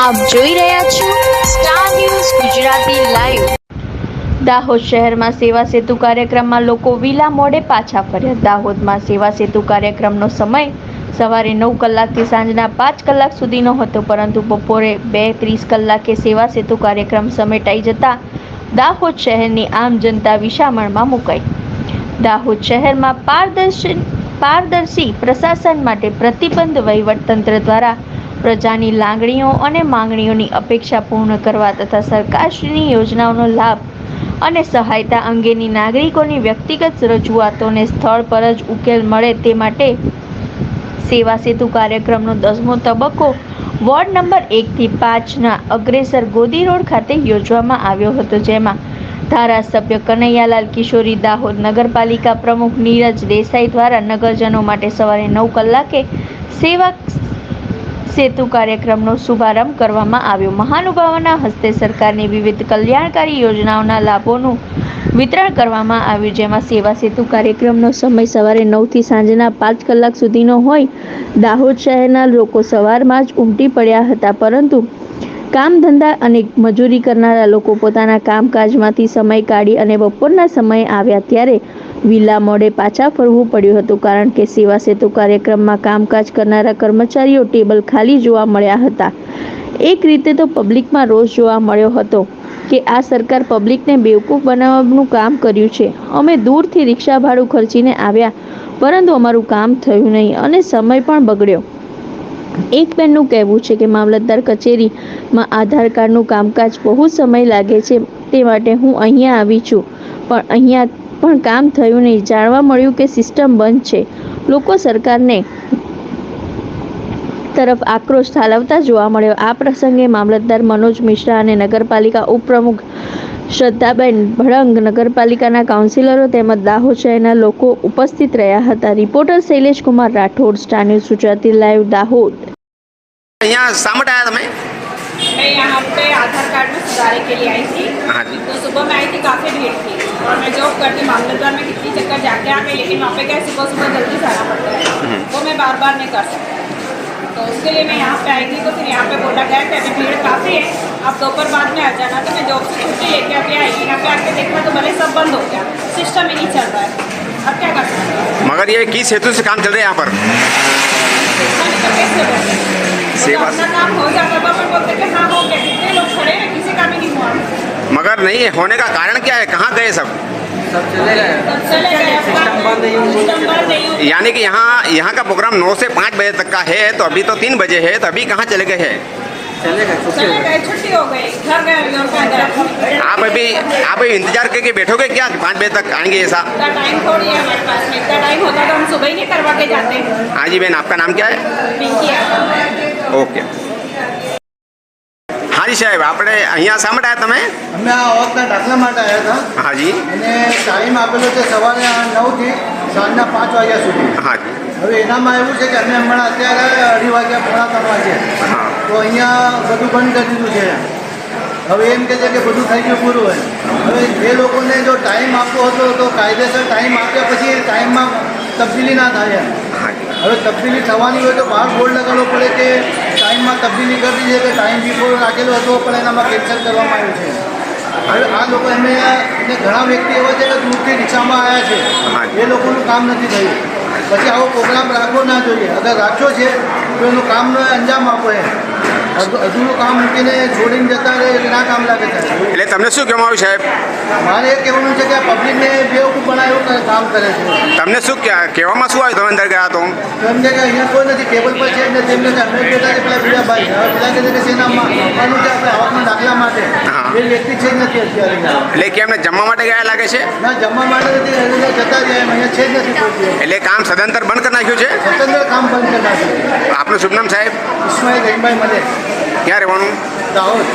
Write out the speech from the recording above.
આપ જોઈ રહ્યા છો star news Gujarati live Dahod શહેરમાં સેવા સેતુ કાર્યક્રમમાં લોકો વિલા મોડે પાછા ફર્યા. દાહોદમાં સેવા સેતુ કાર્યક્રમનો સમય સવારે નવ કલાકથી સાંજના પાંચ કલાક સુધીનો હતો, પરંતુ બપોરે બે ત્રીસ કલાકે સેવા સેતુ કાર્યક્રમ સમેટાઈ જતા દાહોદ શહેરની આમ જનતા વિશામણમાં મુકાઈ. દાહોદ શહેરમાં પારદર્શી પારદર્શી પ્રશાસન માટે પ્રતિબંધ વહીવટતંત્ર દ્વારા પ્રજાની લાગણીઓ અને માંગણીઓની અપેક્ષા પૂર્ણ કરવા તથા સરકારશ્રીની યોજનાઓનો લાભ અને સહાયતા અંગેની નાગરિકોની વ્યક્તિગત રજૂઆતોને સ્થળ પર જ ઉકેલ મળે તે માટે સેવા સેતુ કાર્યક્રમનો દસમો તબક્કો વોર્ડ નંબર એકથી પાંચના અગ્રેસર ગોદી રોડ ખાતે યોજવામાં આવ્યો હતો, જેમાં ધારાસભ્ય કનૈયાલાલ કિશોરી, દાહોદ નગરપાલિકા પ્રમુખ નીરજ દેસાઈ દ્વારા નગરજનો માટે સવારે નવ કલાકે સેવા સેતુ કાર્યક્રમનો શુભારંભ કરવામાં આવ્યો. મહાનુભાવોના હસ્તે સરકારની વિવિધ કલ્યાણકારી યોજનાઓના લાભોનું વિતરણ કરવામાં આવ્યું, જેમાં સેવા સેતુ કાર્યક્રમનો સમય સવારે નવથી સાંજના પાંચ કલાક સુધીનો હોય. દાહોદ શહેરના લોકો સવારમાં જ ઉમટી પડ્યા હતા, પરંતુ કામ ધંધા અને મજૂરી કરનારા લોકો પોતાના કામકાજમાંથી સમય કાઢી અને બપોરના સમયે આવ્યા. ત્યારે વિલા મોડે પાછા ફરવું પડ્યું હતું કારણ કે સેવા સેતુ કાર્યક્રમમાં કામકાજ કરનારા કર્મચારીઓ ટેબલ ખાલી જોવા મળ્યા હતા. એક રીતે તો પબ્લિકમાં રોષ જોવા મળ્યો હતો કે આ સરકાર પબ્લિકને બેવકૂફ બનાવવાનું કામ કર્યું છે. અમે દૂરથી રિક્ષા ભાડું ખર્ચીને આવ્યા, પરંતુ અમારું કામ થયું નહીં અને સમય પણ બગડ્યો. એક બેનનું કહેવું છે કે મામલતદાર કચેરીમાં આધાર કાર્ડનું કામકાજ બહુ સમય લાગે છે, તે માટે હું અહીંયા આવી છું. પણ અહીંયા પણ કામ થયું નહીં. જાણવા મળ્યું કે સિસ્ટમ બંધ છે. લોકો સરકારને તરફ આક્રોશ ઠાલવતા જોવા મળ્યો. આ પ્રસંગે મામલતદાર મનોજ મિશ્રા અને નગરપાલિકા ઉપપ્રમુખ શ્રદ્ધાબેન ભડંગ નગરપાલિકાના કાઉન્સિલરો તેમજ દાહોદ શહેરના લોકો ઉપસ્થિત રહ્યા હતા. Reporter Shailesh Kumar Rathod, star Gujarati, live Dahod. અહીંયા આવ્યા તમે? मैं यहाँ पे आधार कार्ड में सुधारे के लिए आई थी। हाँ जी। तो सुबह में आई थी काफ़ी भीड़ थी। और मैं जॉब करती मामलतदार में कितनी चक्कर जाके आ गई लेकिन वहाँ पे क्या सुबह सुबह जल्दी जाना पड़ता है। वो मैं बार बार नहीं कर सकती। तो उसके लिए मैं यहाँ पे आई थी तो फिर यहाँ पे बोला गया कि अभी भीड़ काफ़ी है आप दोपहर बाद में आ जाना। तो मैं जॉब से छुट्टी लेके अभी आई यहाँ पे आके देखा तो भले सब बंद हो गया सिस्टम ही नहीं चल रहा है। अब क्या कर सकते हैं? मगर ये किस हेतु से काम चल रहा है यहाँ पर? सेवा से। मगर नहीं है होने का कारण क्या है? कहाँ गए सब? यानी कि यहाँ यहाँ का प्रोग्राम नौ से पाँच बजे तक का है तो अभी तो तीन बजे है तो अभी कहाँ चले गए हैं? आप अभी आप अभी इंतज़ार करके बैठोगे क्या? पाँच बजे तक आएँगे ऐसा? हाँ जी बहन आपका नाम क्या है? ઓકે. હાજી સાહેબ આપણે અહીંયા માટે તમે? અમે આ અવસ્થા દાખલા માટે આવ્યા હતા. હાજી. અને ટાઈમ આપેલો છે સવારે નવથી સાંજના પાંચ વાગ્યા સુધી. હાજી. હવે એનામાં એવું છે કે અમે હમણાં અત્યારે અઢી વાગ્યા પોણા ત્રણ વાગે. તો અહીંયા બધું બંધ કરી દીધું છે. હવે એમ કે છે કે બધું થઈ ગયું પૂરું હોય. હવે એ લોકોને જો ટાઈમ આપવો હતો તો કાયદેસર ટાઈમ આપ્યા પછી ટાઈમમાં તબદીલી ના થાય હવે તબદીલી થવાની હોય તો બહાર બોર્ડ લગાડવો પડે કે ટાઈમમાં તબદીલી કરી છે કે ટાઈમ બિફોર રાખેલો હતો પણ એનામાં કેન્સલ કરવામાં આવ્યું છે. હવે આ લોકો એમને અને ઘણા વ્યક્તિ એવા છે કે દૂરથી રિક્ષામાં આવ્યા છે. એ લોકોનું કામ નથી થયું. પછી આવો પ્રોગ્રામ રાખવો ના જોઈએ. અગર રાખ્યો છે તો એનું કામનો અંજામ આપો એમ. અધૂરું કામ મૂકીને છોડીને જતા રહે એટલે ના કામ લાગે છે એટલે તમને શું કહેવામાં આવ્યું સાહેબ? મારે એ કહેવાનું છે કે આ પબ્લિકને બેવકૂફ બનાવ્યું કામ કરે છે. તમને શું કહેવા- કહેવામાં શું આવ્યું તમે અંદર ગયા તો? તો એમ કે અહીંયા કોઈ નથી ટેબલ પર છે જ નથી. એમને કે અમે બેઠા છે પેલા બીજા ભાઈ પેલા કે છે આપણે આવકના દાખલા માટે હા. એ વ્યક્તિ છે જ નથી અત્યારે એટલે કે એમને જમવા માટે ગયા લાગે છે? ના જમવા માટે એટલે જતા રહ્યા અહીંયા છે જ નથી એટલે કામ સદંતર બંધ કરી નાખ્યું છે? સ્વતંત્ર કામ બંધ કરી નાખ્યું. આપનું શુભ નામ સાહેબ? ઇસ્માઇલ રહીમભાઈ મળે ક્યાં રહેવાનું? દાહોદ.